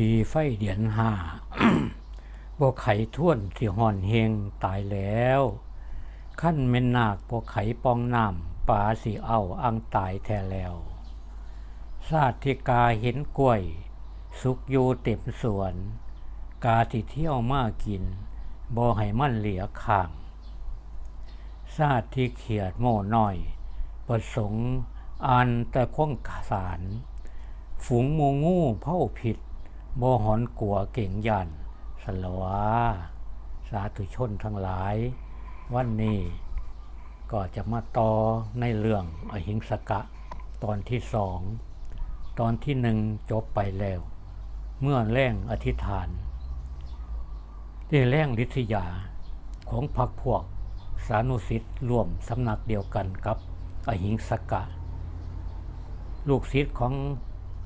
ทีไฟเดียนห้าบ่ไขท่วนที่ห่อนเฮงตายแล้ว ขั้นเม่นนาคบ่ไขปองน้ำป่าสิเอาอังตายแท้แล้วชาติกาเห็นกล้วย สุกอยู่เต็มสวน กาที่เที่ยวมากินบ่ให้มันเหลียข้างชาติที่เขียดโม่น้อย ประสงค์อันแต่คงสาร ฝูงโมงูเผ่าผิด บ่หอนกลัวเก่งยันสลวาสาธุชนทั้งหลาย วันนี้ก็จะมาต่อในเรื่องอหิงสกะ ตอนที่สองตอนที่หนึ่งจบไปแล้ว เมื่อแรงอธิษฐานได้แรงฤทธิยาของพรรคพวกสานุสิทธิ์ร่วมสำนักเดียวกันกับอหิงสกะ ลูกศิษย์ของ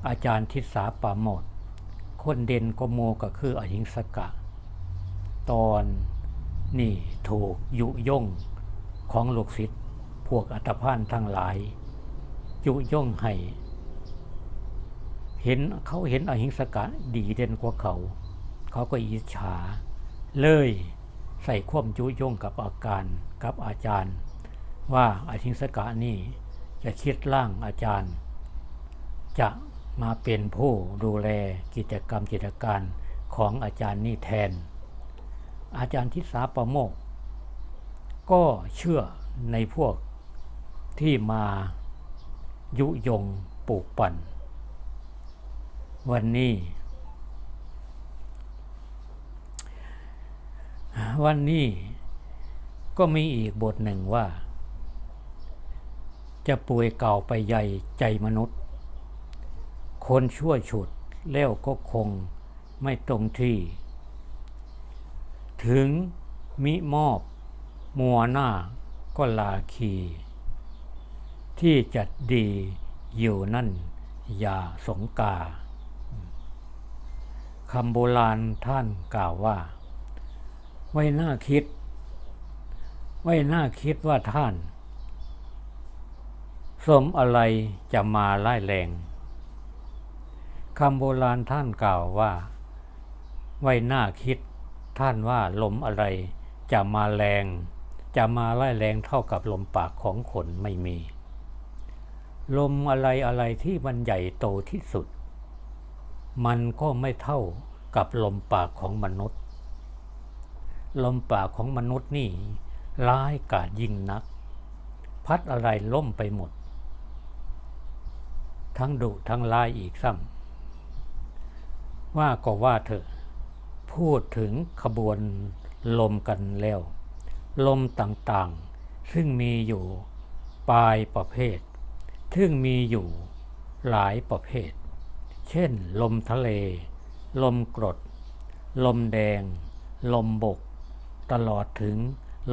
อาจารย์ทิศาปาโมด คนเด่นกโมก็คืออหิงสกะ ตอนนี่ถูกยุย่งของลูกศิษย์พวกอัตภานทั้งหลาย ยุย่งให้ เห็นเขาเห็นอหิงสกะดีเด่นกว่าเขา เขาก็อิจฉา เลยใส่ควมยุย่งกับอาการกับอาจารย์ ว่าอหิงสกะนี่จะคิดร่างอาจารย์ จะ มาเป็นผู้ดูแลกิจกรรมกิจการของอาจารย์นี่แทน อาจารย์ทิสาประโมก ก็เชื่อในพวกที่มายุยงปลูกปั่น วันนี้ วันนี้ก็มีอีกบทหนึ่งว่า จะป่วยเก่าไปใหญ่ใจมนุษย์ คนชั่วฉุดแล้วก็คงไม่ตรงที่ ถึงมิมอบมัวหน้าก็ลาคี ที่จัดดีอยู่นั่นอย่าสงกาคำโบราณท่านกล่าวว่า ไว้หน้าคิด ไว้หน้าคิดว่าท่าน สมอะไรจะมาไล่แรง คำโบราณท่านกล่าวว่า ไว้หน้าคิดท่านว่าลมอะไรจะมาแรง จะมาไล่แรงเท่ากับลมปากของคนไม่มี ลมอะไรอะไรที่มันใหญ่โตที่สุด มันก็ไม่เท่ากับลมปากของมนุษย์ ลมปากของมนุษย์นี่ร้ายกาจยิ่งนัก พัดอะไรล่มไปหมด ทั้งดุทั้งลายอีกซ้ำ ว่าก็ว่าเถอะ พูดถึงขบวนลมกันแล้ว ลมต่างๆ ซึ่งมีอยู่ปลายประเภท ซึ่งมีอยู่หลายประเภท เช่น ลมทะเล ลมกรด ลมแดง ลมบก ตลอดถึง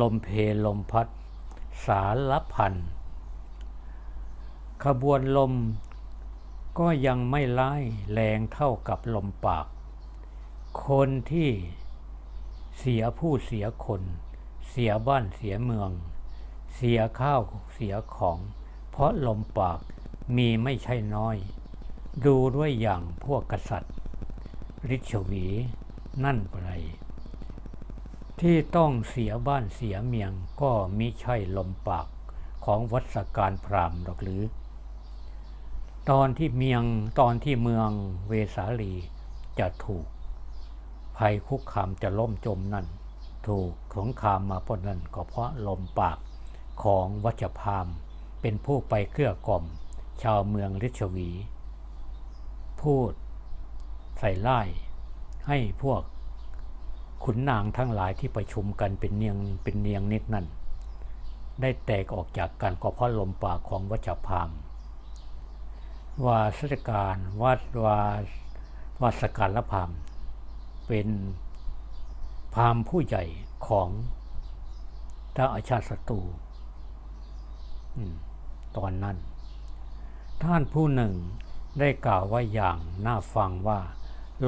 ลมเพลมพัด สารพันขบวนลม ก็ยังไม่ไล่แรงเท่ากับลมปาก คนที่เสียผู้เสียคน เสียบ้านเสียเมือง เสียข้าวเสียของ เพราะลมปากมีไม่ใช่น้อย ดูด้วยอย่างพวกกษัตริย์ริชวีนั่นไรที่ต้องเสียบ้านเสียเมียงก็มิใช่ลมปากของวัสการพรามหรอกหรือ ตอนที่เมียงตอนที่เมืองเวสาลีจะถูกภัยคุกคามจะล่มจมนั่น ถูกสงครามมาพ้นนั่นก็เพราะลมปากของวัชพามเป็นผู้ไปเกลือกล่อม ชาวเมืองฤชวี พูดใส่ไล่ให้พวกขุนนางทั้งหลายที่ประชุมกันเป็นเนียงเป็นเนียงนิดนั่น ได้แตกออกจากกันก็เพราะลมปากของวัชพาม วาสการวัดวาวาสการละพามเป็นพามผู้ใหญ่ของท้าอาชาติศัตรูตอนนั้น ท่านผู้หนึ่งได้กล่าวว่าอย่างน่าฟังว่า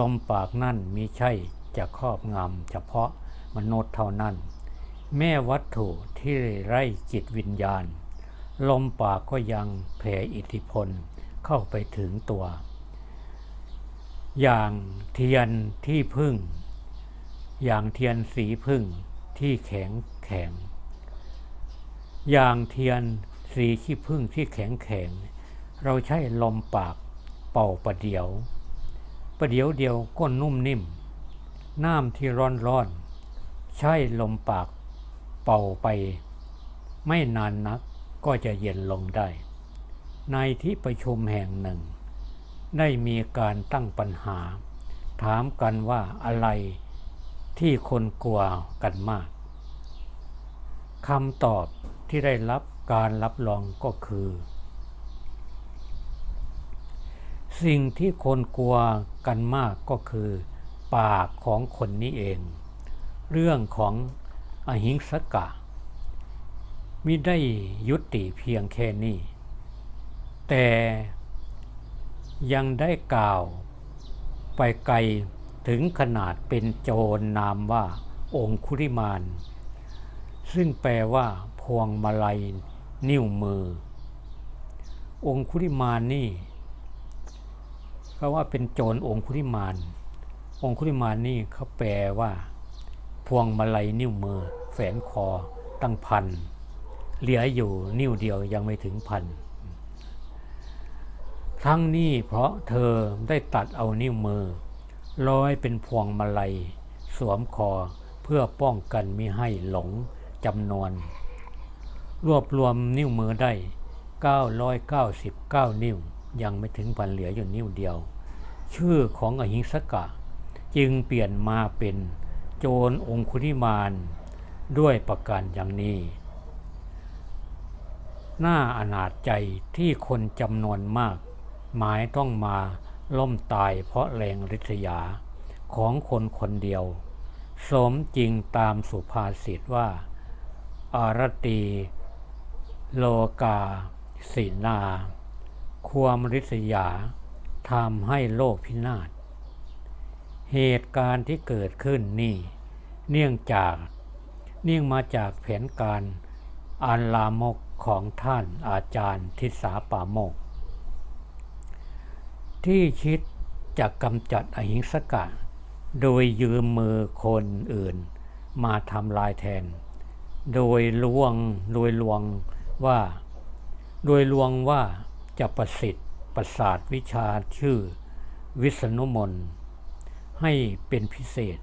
ลมปากนั่นมิใช่จะครอบงำเฉพาะมนุษย์เท่านั้น แม่วัตถุที่ไร้จิตวิญญาณ ลมปากก็ยังแผ่อิทธิพล เข้าไปถึงตัว อย่างเทียนที่พึ่ง อย่างเทียนสีพึ่งที่แข็งแข็ง อย่างเทียนสีขี้พึ่งที่แข็งแข็ง เราใช้ลมปากเป่าประเดียว ประเดียวเดียวก้นนุ่มนิ่ม น้ำที่ร้อนร้อน ใช้ลมปากเป่าไป ไม่นานนักก็จะเย็นลงได้ ในที่ประชุมแห่งหนึ่ง ได้มีการตั้งปัญหา ถามกันว่าอะไรที่คนกลัวกันมากคำตอบที่ได้รับการรับรองก็คือ สิ่งที่คนกลัวกันมากก็คือ ปากของคนนี้เอง เรื่องของอหิงสกะมิได้ยุติเพียงแค่นี้ แต่ยังได้กล่าวไปไกลถึงขนาดเป็นโจรนามว่าองคุริมาน ซึ่งแปลว่าพวงมาลัยนิ้วมือ องคุริมานนี่เขาว่าเป็นโจรองคุริมาน องคุริมานนี่เขาแปลว่า พวงมาลัยนิ้วมือ แฝนคอตั้งพันเหลืออยู่นิ้วเดียวยังไม่ถึงพัน ทั้งนี้เพราะเธอได้ตัดเอานิ้วมือ ร้อยเป็นพวงมาลัย สวมคอเพื่อป้องกันมิให้หลงจำนวน รวบรวมนิ้วมือได้ 999 นิ้ว ยังไม่ถึงพันเหลืออยู่นิ้วเดียว ชื่อของอหิงสกะ จึงเปลี่ยนมาเป็นโจรองคุริมาน ด้วยประการอย่างนี้หน้าอนาจใจที่คนจำนวนมาก หมายต้องมาล่มตายเพราะแรงริษยาของคนคนเดียว สมจริงตามสุภาษิตว่า อารตีโลกาสินา ความริษยาทำให้โลกพินาศ เหตุการณ์ที่เกิดขึ้นนี่ เนื่องจาก เนื่องมาจากแผนการอันลามกของท่านอาจารย์ทิสาป่าโมก ที่คิดจะกำจัดอหิงสกะ โดยยืมมือคนอื่น มาทำลายแทน โดยลวงโดยลวงว่า โดยลวงว่าจะประสิทธิ์ประสาทวิชาชื่อวิษณุมนให้เป็นพิเศษ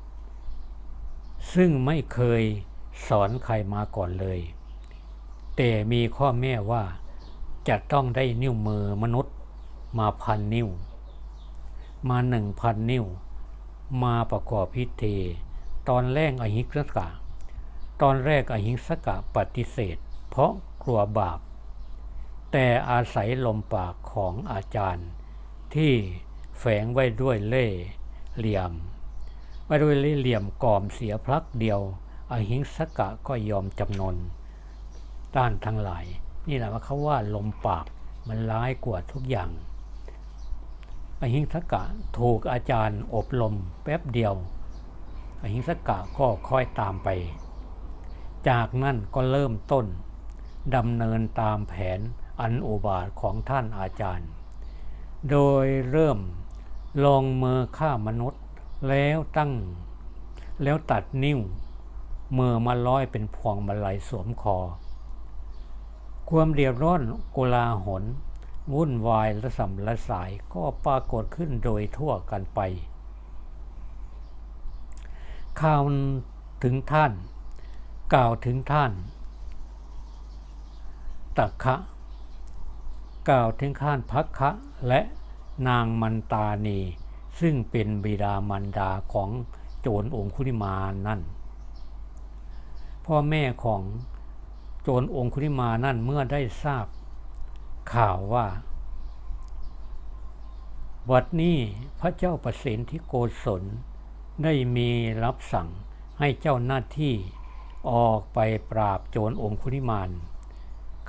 ซึ่งไม่เคยสอนใครมาก่อนเลย แต่มีข้อแม่ว่าจะต้องได้นิ้วมือมนุษย์มาพันนิ้ว มาหนึ่งพันนิ้ว มาประกอบพิธี ตอนแรกอหิงสกะ ตอนแรกอหิงสกะปฏิเสธ เพราะกลัวบาป แต่อาศัยลมปากของอาจารย์ ที่แฝงไว้ด้วยเล่ห์เหลี่ยมไว้ด้วยเล่ห์เหลี่ยมก่อมเสียพลักเดียว อหิงสกะก็ยอมจำนนด้านทั้งหลาย นี่แหละว่าเขาว่าลมปากมันร้ายกว่าทุกอย่าง อหิงสกะถูกอาจารย์อบรมแป๊บเดียว อหิงสกะก็ค่อยตามไป จากนั้นก็เริ่มต้นดำเนินตามแผนอันอุบาทของท่านอาจารย์ โดยเริ่มลงมือฆ่ามนุษย์แล้วตั้งแล้วตัดนิ้วมือมาร้อยเป็นพวงมาลัยสวมคอ ความเดือดร้อนกุลาหน วุ่นวายและสัมละสายก็ปรากฏขึ้นโดยทั่วกันไป ข่าวถึงท่าน กล่าวถึงท่านตักคะ กล่าวถึงข้านพักคะและนางมันตานี ซึ่งเป็นบิดามารดาของโจรองคุลิมานั่น พ่อแม่ของโจรองคุลิมานั่นเมื่อได้ทราบ ข่าวว่า วัดนี้พระเจ้าประสิทธิโกศล ได้มีรับสั่งให้เจ้าหน้าที่ออกไปปราบโจรองคุลิมาน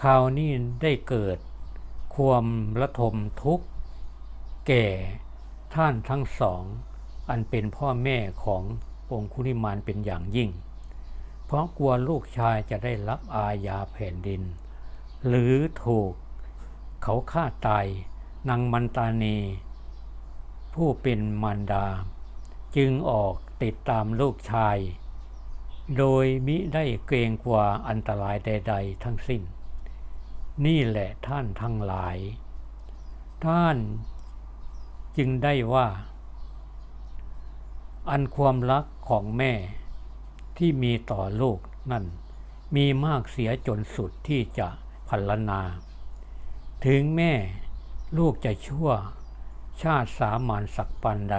ข่าวนี้ได้เกิดความระทมทุกข์ แก่ท่านทั้งสอง อันเป็นพ่อแม่ขององคุลิมานเป็นอย่างยิ่ง เพราะกลัวลูกชายจะได้รับอาญาแผ่นดิน หรือถูก เขาฆ่าตายนางมันตานี ผู้เป็นมารดา จึงออกติดตามลูกชาย โดยมิได้เกรงกลัวอันตรายใด ๆ ทั้งสิ้น นี่แหละท่านทั้งหลาย ท่านจึงได้ว่า อันความรักของแม่ที่มีต่อลูกนั่นมีมากเสียจนสุดที่จะพัลนา ถึงแม่ลูกจะชั่ว ชาติสามานสักปันใด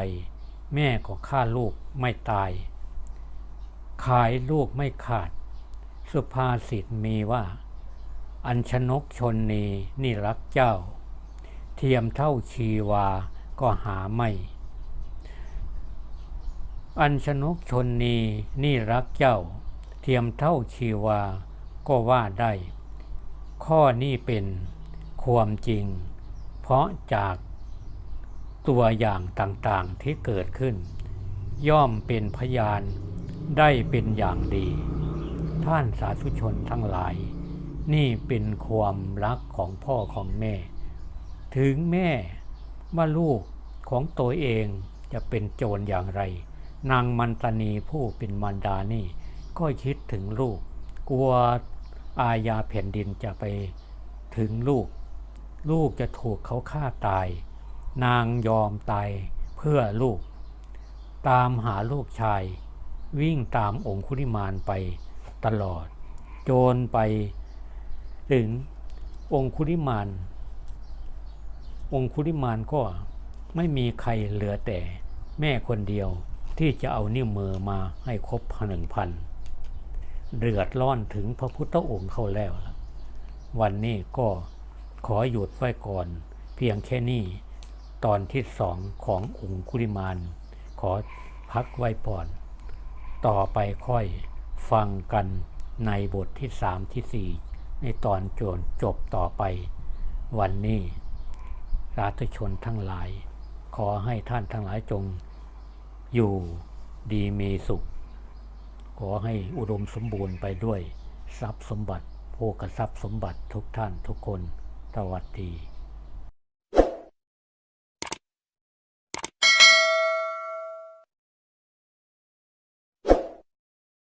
แม่ก็ฆ่าลูกไม่ตาย ขายลูกไม่ขาด สุภาษิตมีว่า อัญชนกชนนีนี่รักเจ้า เทียมเท่าชีวาก็หาไม่ อัญชนกชนนีนี่รักเจ้า เทียมเท่าชีวาก็ว่าได้ ข้อนี้เป็น ความจริง เพราะจากตัวอย่างต่างๆที่เกิดขึ้น ย่อมเป็นพยานได้เป็นอย่างดี ท่านสาธุชนทั้งหลาย นี่เป็นความรักของพ่อของแม่ ถึงแม่ว่าลูกของตัวเองจะเป็นโจรอย่างไร นางมันตนีผู้เป็นมารดานี่ ก็คิดถึงลูก กลัวอาญาแผ่นดินจะไปถึงลูก ลูกจะถูกเขาฆ่าตาย นางยอมตายเพื่อลูก ตามหาลูกชาย วิ่งตามองคุลิมานไปตลอด โจนไปถึงองคุลิมาน องคุลิมานก็ไม่มีใครเหลือแต่แม่คนเดียวที่จะเอานิ้วมือมาให้ครบหนึ่งพันเดือดร้อนถึงพระพุทธองค์เข้าแล้วลวันนี้ก็ ขอหยุดไว้ก่อน เพียงแค่นี้ ตอนที่สองขององคุลิมาน ขอพักไว้ก่อน ต่อไปค่อยฟังกันในบทที่สามที่สี่ในตอนโจนจบต่อไป วันนี้สาธชนทั้งหลาย ขอให้ท่านทั้งหลายจง อยู่ดีมีสุข ขอให้อุดมสมบูรณ์ไปด้วย ทรัพย์สมบัติโภคทรัพย์สมบัติทุกท่านทุกคน สวัสดี